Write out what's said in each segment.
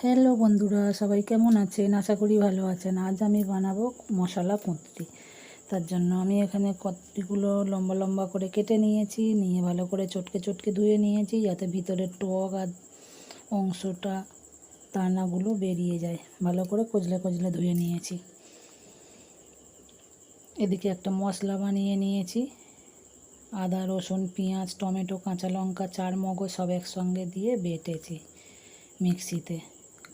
Hello বন্ধুরা, সবাই কেমন আছেন? আশা করি ভালো আছেন। আজ আমি বানাবো মশলা কুঁদরি। তার জন্য আমি এখানে কতগুলো লম্বা লম্বা করে কেটে নিয়েছি, নিয়ে ভালো করে চটকে চটকে ধুয়ে নিয়েছি, যাতে ভিতরের টক আর অংশটা, দানাগুলো বেরিয়ে যায়। ভালো করে কচলে কচলে ধুয়ে নিয়েছি। এদিকে একটা মশলা বানিয়ে নিয়েছি। আদা, রসুন, পেঁয়াজ, টমেটো, কাঁচা লঙ্কা চার মগজ সব একসঙ্গে দিয়ে বেটেছি মিক্সিতে।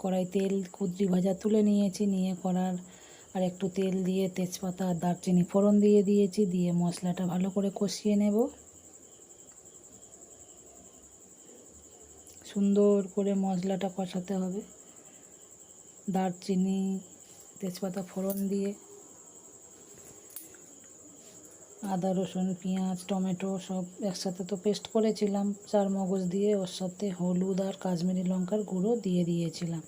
কড়াই তেল কুদ্রি ভাজা তুলে নিয়েছি, নিয়ে করার আর একটু তেল দিয়ে তেজপাতা আর দারচিনি ফোড়ন দিয়ে দিয়েছি, দিয়ে মশলাটা ভালো করে কষিয়ে নেব। সুন্দর করে মশলাটা কষাতে হবে। দারচিনি, তেজপাতা ফোড়ন দিয়ে আদা, রসুন, পেঁয়াজ, টমেটো সব একসাথে তো পেস্ট করেছিলাম। চার মগজ দিয়ে ওর সাথে হলুদ আর কাশ্মীরি লঙ্কার গুঁড়ো দিয়ে দিয়েছিলাম।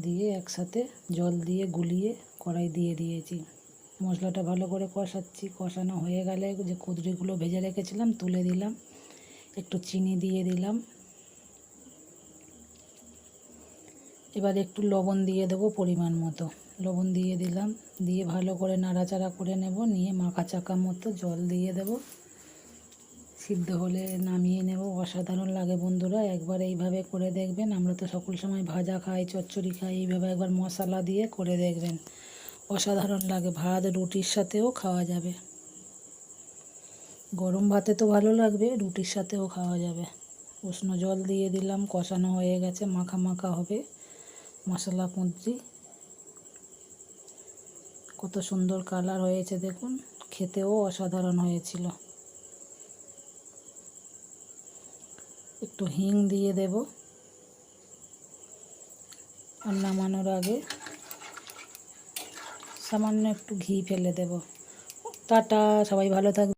দিয়ে একসাথে জল দিয়ে গুলিয়ে কড়াই দিয়ে দিয়েছি। মশলাটা ভালো করে কষাচ্ছি। কষানো হয়ে গেলে যে কুদরিগুলো ভেজে রেখেছিলাম, তুলে দিলাম। একটু চিনি দিয়ে দিলাম। এবার একটু লবণ দিয়ে দেবো পরিমাণ মতো। লবণ দিয়ে দিলাম। দিয়ে ভালো করে নাড়াচাড়া করে নেব। নিয়ে মাখা চাকা মতো জল দিয়ে দেব। সিদ্ধ হলে নামিয়ে নেব। অসাধারণ লাগে বন্ধুরা। একবার এইভাবে করে দেখবেন। আমরা তো সকল সময় ভাজা খাই, চচ্চড়ি খাই, এইভাবে একবার মশলা দিয়ে করে দেখবেন। অসাধারণ লাগে। ভাত, রুটির সাথেও খাওয়া যাবে। গরম ভাতে তো ভালো লাগবে, রুটির সাথেও খাওয়া যাবে। উষ্ণ জল দিয়ে দিলাম। কষানো হয়ে গেছে। মাখা মাখা হবে। মশলা কুঁদরি কত সুন্দর কালার হয়েছে দেখুন। খেতেও অসাধারণ হয়েছিল। একটু হিং দিয়ে দেব। আর নামানোর আগে সামান্য একটু ঘি ফেলে দেব। টাটা, সবাই ভালো থাকবে